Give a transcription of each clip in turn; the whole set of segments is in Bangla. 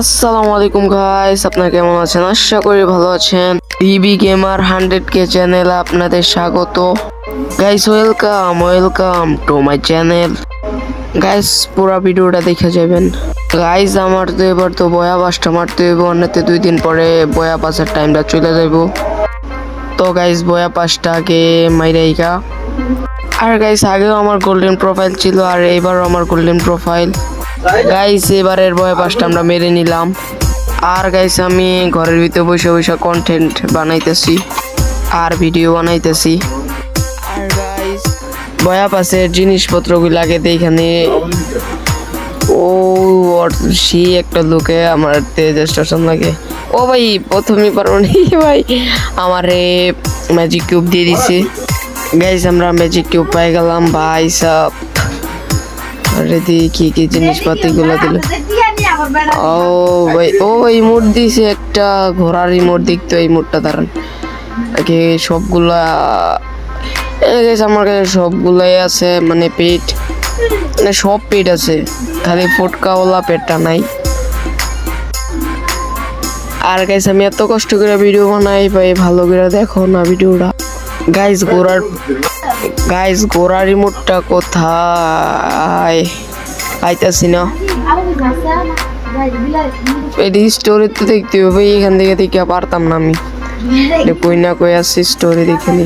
আসসালামু আলাইকুম গাইস আপনারা কেমন আছেন? আশা করি ভালো আছেন। বিবি গেমার হান্ড্রেড কে চ্যানেলে আপনাদের স্বাগত। Guys welcome welcome to my channel guys পুরো ভিডিওটা দেখে যাবেন। গাইস আমার তো এবার তো বয়া বাসটা মারতে হইব, অন্যতে দুই দিন পরে বয়া পাসের টাইমটা চলে যাইব। তো গাইস বয়া পাসটা আগে মাইরাইকা আর গাইস আগেও আমার গোল্ডেন প্রোফাইল ছিল, আর এবারও আমার গোল্ডেন প্রোফাইল গাইস এবারের বয় পাসটা আমরা মেরে নিলাম। আর গাইস আমি ঘরের ভিতরে বসে বসে কন্টেন্ট বানাইতেছি আর ভিডিও বানাইতেছি। আর গাইস বয়া পাশের জিনিসপত্রগুলো আগে এখানে ও সি একটা লোকে আমার স্টেশন লাগে। ও ভাই প্রথমে পারো নি। ভাই আমারে ম্যাজিক কিউব দিয়ে দিছে। গাইস আমরা ম্যাজিক কিউব পাই গেলাম ভাই সব। আরে দি কি কি জিনিসপাতি গুলো দিল? ও ভাই ও এই মোট দিছে একটা ঘোড়ার রিমোট দেখতো এই মোটটা দাঁড়ান আগে সবগুলা আমার কাছে সবগুলাই আছে মানে পেট মানে সব পেট আছে, খালি ফটকাওয়ালা পেটটা নাই। আর গাইস আমি এত কষ্ট করে ভিডিও বানাই, ভাই, ভালো করে দেখো না ভিডিওটা। গাইস ঘোড়ার গাইস ঘোড়ার রিমোটটা কোথায়? পাইতাছি না। এটি স্টোরিতে দেখতে হবে এখান থেকে দেখে পারতাম না আমি। কই না কই আসছি স্টোরি দেখে নি।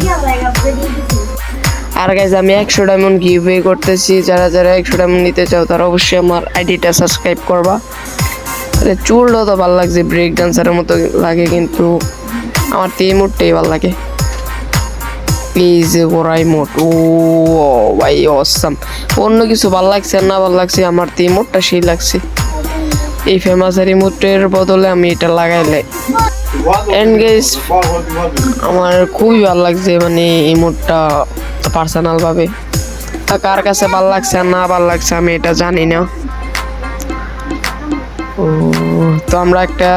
আর গাইজ আমি একশো ডায়মন্ড গিভওয়ে করতেছি। যারা যারা একশো ডায়মন্ড নিতে চাও, তারা অবশ্যই আমার আইডিটা সাবস্ক্রাইব করবা। আরে চুলটা তো ভালো লাগছে ব্রেক ডান্সারের মতো লাগে কিন্তু আমার তো এই মুডটাই ভালো লাগে। যে ওরাই মোট। ও, ভাই অসাম অন্য কিছু ভালো লাগছে না ভালো লাগছে, আমার তো এই মোটটা সেই লাগছে। এই ফেমাস রিমোটের বদলে আমি এটা লাগাইলে এন্ড গাইস আমার খুবই ভালো লাগছে মানে এই মোটটা পার্সোনাল ভাবে। তা কার কাছে ভালো লাগছে আর না ভালো লাগছে আমি এটা জানি না। ও, তো আমরা একটা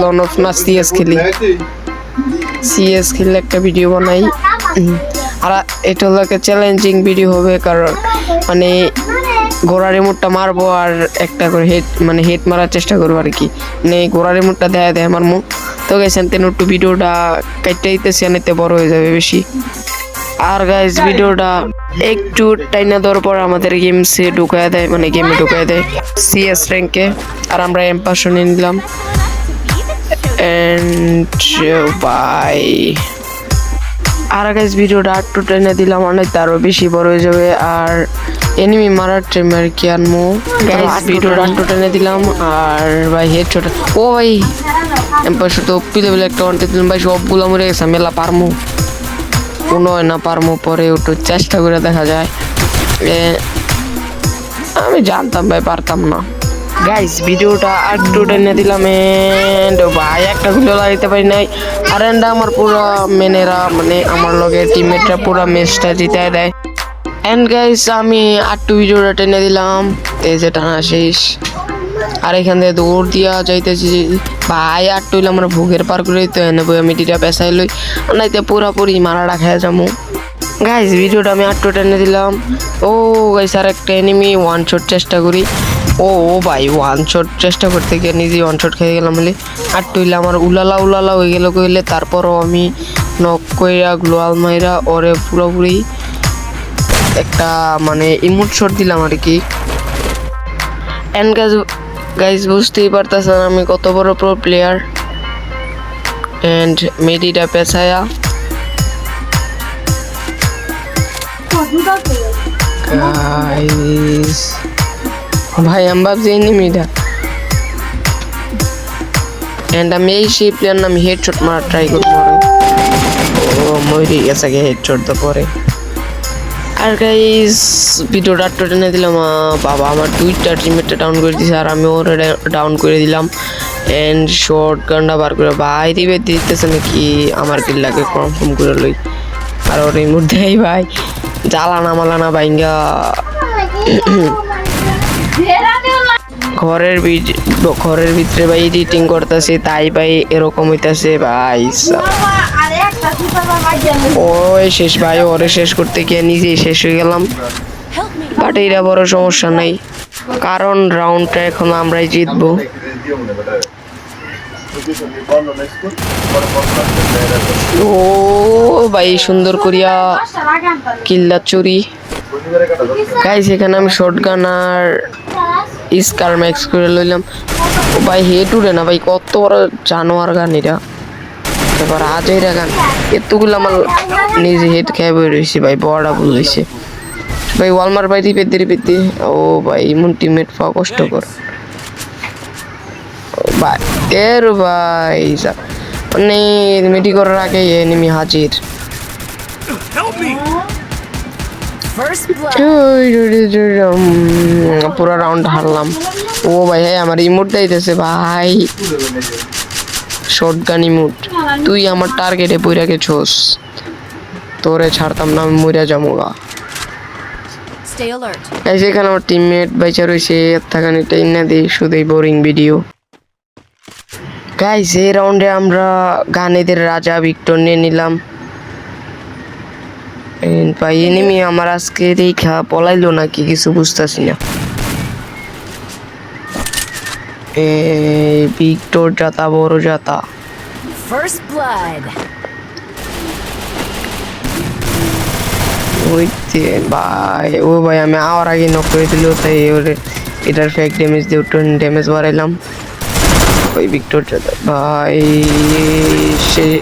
লন অফ না সিএস খেলি। সিএস খেললে একটা ভিডিও বানাই। আর এটা হলো একটা চ্যালেঞ্জিং ভিডিও হবে, কারণ মানে ঘোড়ার রিমোটটা মারবো আর একটা করে হেড মানে হেড মারার চেষ্টা করব আর কি। মানে ঘোড়ার রিমোটটা দেয় দেয় আমার মুখ তো তেন একটু ভিডিওটা কাটতে দিতেছি আনিতে বড় হয়ে যাবে বেশি। আর গাইজ ভিডিওটা একটু টাইনা দেওয়ার পর আমাদের গেমসে ঢুকায় দেয় মানে গেমে ঢুকায় দেয় সিএস র্যাঙ্কে আর আমরা এম্পাসও নিয়ে নিলাম। অ্যান্ড বাই আর গাইজ ভিডিওটা একটু টেনে দিলাম অনেক আরও বেশি বড় হয়ে যাবে। আর এনিমি মারার টাইম আর কি আনমো ভিডিওটা একটু টেনে দিলাম আর ভাই হেড ছোট ও ভাই এম্পাসও তো পিলে পিলে একটা অন্টে দিলাম ভাই সবগুলো মরে গেছে মেলা পারমু। কোনো হয় না পারমু পরে একটু চেষ্টা করে দেখা যায়। আমি জানতাম ভাই পারতাম না। গাইস ভিডিওটা আর একটু টেনে দিলাম এন্ড ভাই, একটা গুলো লাগাইতে পারি নাই। আর এন্ড আমার পুরো মেনেরা মানে আমার লগে টিমমেটরা পুরো ম্যাচটা জিতায় দেয়। এন্ড গাইস আমি আটটু ভিডিওটা টেনে দিলাম। এই যে টানা শেষ। আর এখান থেকে দৌড় দিয়া যাইতেছি। ভাই, আর টইলে আমরা ভোগের পার করে, তো এনে বই আমি টিটা পেশাই লই। নাইতে পুরাপুরি মারাটা খেয়ে যাব। গাইস ভিডিওটা আমি আটটু টেনে দিলাম। ও গাইস আর একটা এনিমি ওয়ান শট চেষ্টা করি। ও ও ভাই ওয়ান শট চেষ্টা করতে গিয়ে নিজে ওয়ান শট খেয়ে গেলাম বলে আর টইলে আমার উলালা উলালা হয়ে গেল কইলে, তারপরও আমি নক কইরা গ্লোয়াল মাইরা, ওরে পুরোপুরি একটা মানে ইমোট শট দিলাম আর কি। এন্ড গাইজ গাইজ বুঝতেই পারতেছেন আমি কত বড় প্রো প্লেয়ার অ্যান্ড মেডিটা পেছায়া গাইস ভাই, আমি ভাবছি এনিমিটা এন্ড আমি এই সেই প্লেয়ার নাম হেডশট মারা ট্রাই করব ও, মরি গেছে হেডশট তো পরে। আর গাইস ভিডিওটা একটু টেনে দিলাম বাবা, আমার দুইটা টিমমেটটা ডাউন করে দিছে, আর আমি ওর ডাউন করে দিলাম। এন্ড শর্ট গানটা বার করে, ভাই, দিবে, দিতেছে নাকি? আমার কিল্লাকে কনফার্ম করে লই। আর ওর এই মধ্যে ভাই জ্বালানা মালানা বাইঙ্গা ঘরের ঘরের ভিতরে ভাই এডিটিং করতেছে, তাই ভাই এরকম হইতাছে ভাই ওই শেষ ভাই, ওরে শেষ করতে গিয়ে নিজেই শেষ হয়ে গেলাম। বাট এটা বড় সমস্যা নাই। কারণ রাউন্ডটা এখন আমরাই জিতবো। ও ভাই, সুন্দর করিয়া কিল্লা চুরি। গাইস এখানে আমি শর্ট গান আর স্কার ম্যাক্স করে লইলাম। ও ভাই হেড উড়ে না ভাই, কত বড় জানোয়ার গান এটা এবার আজেরা গান। এতগুলো আমার নিজে হেড খেয়ে বই রয়েছে ভাই, বড়া ভুল হয়েছে ভাই ওয়ালমার ভাই রিপেতে রিপেতে ও ভাই, ইমন টিমমেট পাওয়া কষ্টকর। মানে এনিমি হাজির। First blood. ওই রে রে রে রে, উম, পুরো রাউন্ড হারলাম। ও ভাই হ্যাঁ আমার ইমোট দিতেছে ভাই। শর্ট গান ইমোট তুই আমার টার্গেটে পইরা গেছোস। তোরে ছাড়তাম না আমি মইরা যামুগা. এই সেখানে আমার টিমমেট বাইচা রয়েছে থাকানি টাইম না দিই শুধুই বোরিং ভিডিও গাইস এই রাউন্ডে আমরা গানেদের রাজা ভিক্টর নিয়ে নিলাম। ভাই এনিমি আমার আজকে দেখা পলাইলো নাকি কিছু বুঝতেছি না। এই ভিক্টর জাতা বড় জাতা First blood. ওইতে ভাই ও ভাই আমি আওয়ার আগে নক করে দিল তাই ওর এটার ফেক ড্যামেজ দিয়ে ড্যামেজ বাড়াইলাম। ওই ভিক্টর ভাই, সে,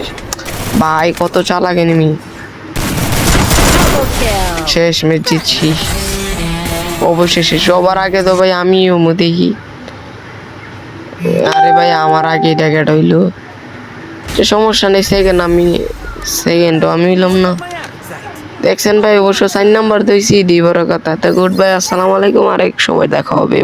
ভাই, কত চালাক এনিমি শেষ ম্যাচ জিতছি। অবশেষে সবার আগে তো ভাই আমিও দেখি। আরে ভাই, আমার আগে জায়গাটা হইল। যে সমস্যা নেই সেকেন্ড আমি সেকেন্ড আমি হইলাম না। দেখছেন ভাই, অবশ্য সাইন নাম্বার দিয়েছি বড় কথা। তো গুড বাই আসসালামু আলাইকুম, আরেক সময় দেখা হবে।